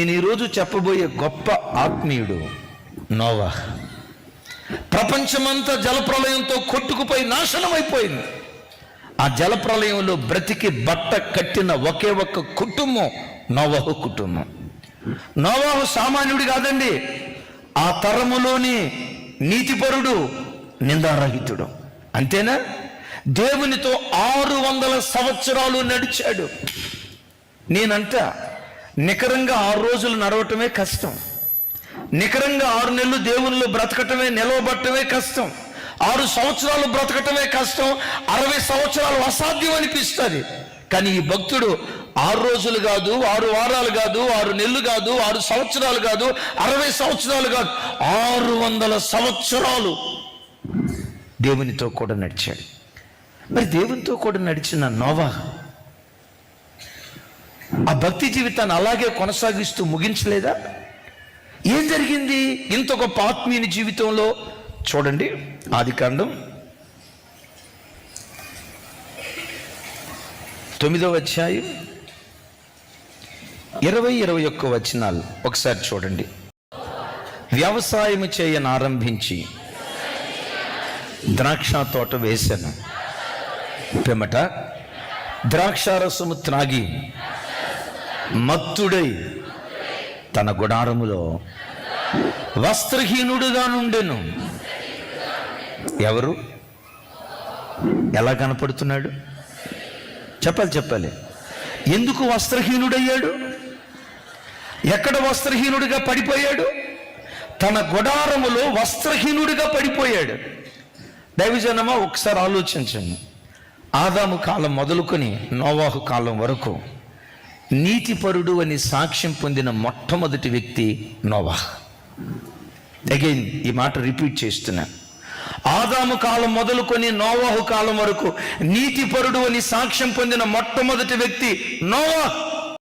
నేను ఈరోజు చెప్పబోయే గొప్ప ఆత్మీయుడు నోవా. ప్రపంచమంతా జలప్రలయంతో కొట్టుకుపోయి నాశనం అయిపోయింది ఆ జలప్రలయంలో బ్రతికి బట్ట కట్టిన ఒకే ఒక్క కుటుంబం నోవాహు కుటుంబం. నోవాహు సామాన్యుడు కాదండి ఆ తరములోని నీతిపరుడు నిందారహితుడు. అంతేనా? దేవునితో ఆరు వందల సంవత్సరాలు నడిచాడు. నేనంట నికరంగా ఆరు రోజులు నడవటమే కష్టం. నికరంగా ఆరు నెలలు దేవునిలో బ్రతకటమే నిలవబట్టమే కష్టం. ఆరు సంవత్సరాలు బ్రతకటమే కష్టం. అరవై సంవత్సరాలు అసాధ్యం అనిపిస్తుంది. కానీ ఈ భక్తుడు ఆరు రోజులు కాదు ఆరు వారాలు కాదు ఆరు నెలలు కాదు ఆరు సంవత్సరాలు కాదు అరవై సంవత్సరాలు కాదు ఆరు వందల సంవత్సరాలు దేవునితో కూడా నడిచాడు. మరి దేవునితో కూడా నడిచిన నోవా ఆ భక్తి జీవితాన్ని అలాగే కొనసాగిస్తూ ముగించలేదా? ఏం జరిగింది? ఇంత గొప్ప ఆత్మీయుని జీవితంలో? చూడండి ఆది కాండం. తొమ్మిదవ అధ్యాయం. ఇరవై ఇరవై ఒక్క వచనాలు. ఒకసారి చూడండి. వ్యవసాయం చేయను ఆరంభించి. ద్రాక్ష తోట వేశాను. పిమ్మట. ద్రాక్షారసము త్రాగి. మత్తుడై తన గుడారములో వస్త్రహీనుడుగా నుండెను. ఎవరు? ఎలా కనపడుతున్నాడు? చెప్పాలి చెప్పాలి. ఎందుకు వస్త్రహీనుడయ్యాడు? ఎక్కడ వస్త్రహీనుడిగా పడిపోయాడు? తన గుడారములో వస్త్రహీనుడిగా పడిపోయాడు. దైవజనమా ఒకసారి ఆలోచించండి. ఆదాము కాలం మొదలుకొని నోవాహు కాలం వరకు నీతిపరుడు అని సాక్ష్యం పొందిన మొట్టమొదటి వ్యక్తి నోవా. అగైన్ ఈ మాట రిపీట్ చేస్తున్నా. ఆదాము కాలం మొదలుకొని నోవాహు కాలం వరకు నీతిపరుడు అని సాక్ష్యం పొందిన మొట్టమొదటి వ్యక్తి నోవాహ్